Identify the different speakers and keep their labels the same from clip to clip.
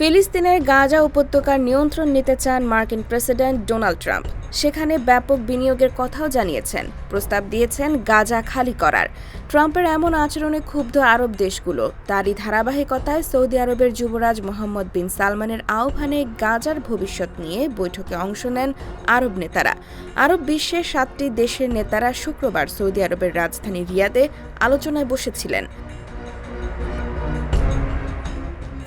Speaker 1: ফিলিস্তিনের গাজা উপত্যকার নিয়ন্ত্রণ নিতে চান মার্কিন প্রেসিডেন্ট ডোনাল্ড ট্রাম্প। সেখানে ব্যাপক বিনিয়োগের কথাও জানিয়েছেন। প্রস্তাব দিয়েছেন গাজা খালি করার। ট্রাম্পের এমন আচরণে ক্ষুব্ধ আরব দেশগুলো। তারই ধারাবাহিকতায় সৌদি আরবের যুবরাজ মোহাম্মদ বিন সালমানের আহ্বানে গাজার ভবিষ্যৎ নিয়ে বৈঠকে অংশ নেন আরব নেতারা। আরব বিশ্বের সাতটি দেশের নেতারা শুক্রবার সৌদি আরবের রাজধানী রিয়াদে আলোচনায় বসেছিলেন।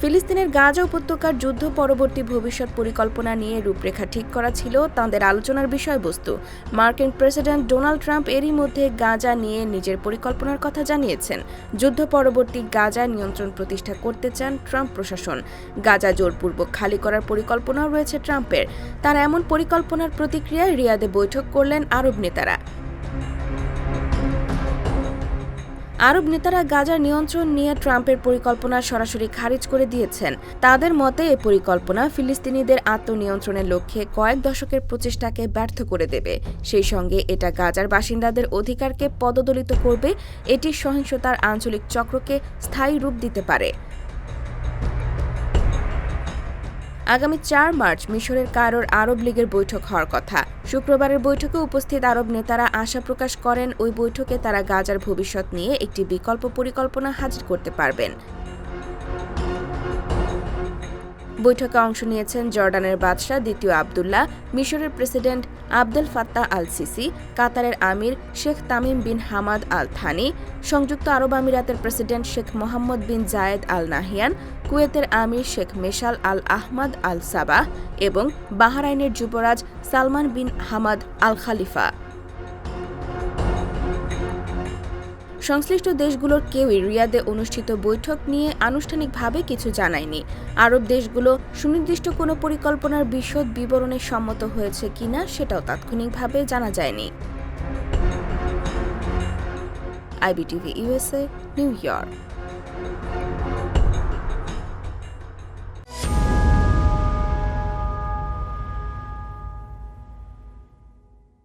Speaker 1: ফিলিস্তিনের গাজা উপত্যকার যুদ্ধ পরবর্তী ভবিষ্যৎ পরিকল্পনা নিয়ে রূপরেখা ঠিক করা ছিল তাঁদের আলোচনার বিষয়বস্তু। মার্কিন প্রেসিডেন্ট ডোনাল্ড ট্রাম্প এরই মধ্যে গাজা নিয়ে নিজের পরিকল্পনার কথা জানিয়েছেন। যুদ্ধ পরবর্তী গাজা নিয়ন্ত্রণ প্রতিষ্ঠা করতে চান ট্রাম্প প্রশাসন। গাজা জোরপূর্বক খালি করার পরিকল্পনাও রয়েছে ট্রাম্পের। তার এমন পরিকল্পনার প্রতিক্রিয়ায় রিয়াদে বৈঠক করলেন আরব নেতারা। আরব নেতারা গাজার নিয়ন্ত্রণ নিয়ে ট্রাম্পের পরিকল্পনা সরাসরি খারিজ করে দিয়েছেন। তাদের মতে, এ পরিকল্পনা ফিলিস্তিনিদের আত্মনিয়ন্ত্রণের লক্ষ্যে কয়েক দশকের প্রচেষ্টাকে ব্যর্থ করে দেবে। সেই সঙ্গে এটা গাজার বাসিন্দাদের অধিকারকে পদদলিত করবে। এটি সহিংসতার আঞ্চলিক চক্রকে স্থায়ী রূপ দিতে পারে। আগামী চার মার্চ মিশরের কারোর আরব লীগের বৈঠক হওয়ার কথা। শুক্রবারের বৈঠকে উপস্থিত আরব নেতারা আশা প্রকাশ করেন, ওই বৈঠকে তারা গাজার ভবিষ্যৎ নিয়ে একটি বিকল্প পরিকল্পনা হাজির করতে পারবেন। বৈঠকে অংশ নিয়েছেন জর্ডানের বাদশাহ দ্বিতীয় আবদুল্লাহ, মিশরের president Abdel Fattah al Sisi কাতারের আমির Sheikh Tamim bin Hamad al Thani সংযুক্ত আরব আমিরাতের president Sheikh Mohammed bin Zayed al Nahyan কুয়েতের আমির Sheikh Meshal al Ahmad al Sabah এবং বাহরাইনের যুবরাজ সালমান বিন হামাদ আল খালিফা সংশ্লিষ্ট দেশগুলোর কেউই রিয়াদে অনুষ্ঠিত বৈঠক নিয়ে আনুষ্ঠানিকভাবে কিছু জানায়নি। আরব দেশগুলো সুনির্দিষ্ট কোনো পরিকল্পনার বিশদ বিবরণে সম্মত হয়েছে কিনা সেটাও তাৎক্ষণিকভাবে জানা যায়নি। IBTV USA New York.